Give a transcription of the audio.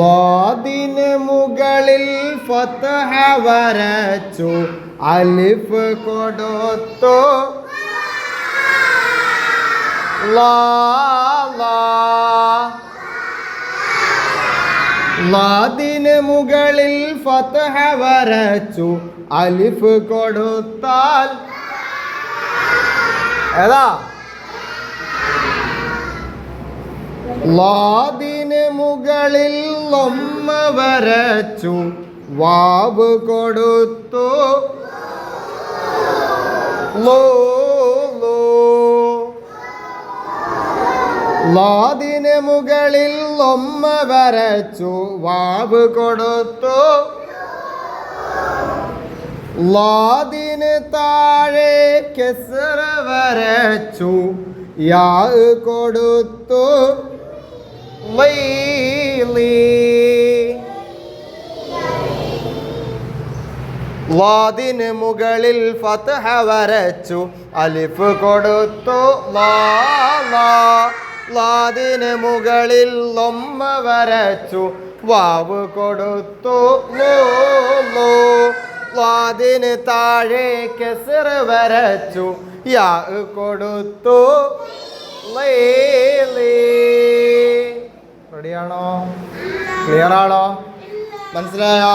ലാദിന് മുകളിൽ ഫതഹ വരച്ചു. അലിഫ് കൊടുത്തു. ലാ മുകളിൽ ഫതഹ വരച്ചു. അലിഫ് കൊടുത്താൽ. ഏതാ? ലാദിന് മുകളിൽ ഒമ്മ വരച്ചു വാവ് കൊടുത്തു. Law law. ലാദിന് മുകളിൽ ഒമ്മ വരച്ചു വാവ് കൊടുത്തു. ലാദിന് താഴെ കെസറ വരച്ചു യാ കൊടുത്തു. ലൈലി ലാദിന് മുകളിൽ ഫതഹ വരച്ചു. അലിഫ് കൊടുത്തു. ലാദിന് മുകളിൽ ലൊമ്മ വരച്ചു. വാവ് കൊടുത്തു. ലാദിന് താഴെ കെസർ വരച്ചു. യാ കൊടുത്തു. ലേ റെഡിയാണോ ക്ലിയർ ആണോ? മനസ്സിലായോ?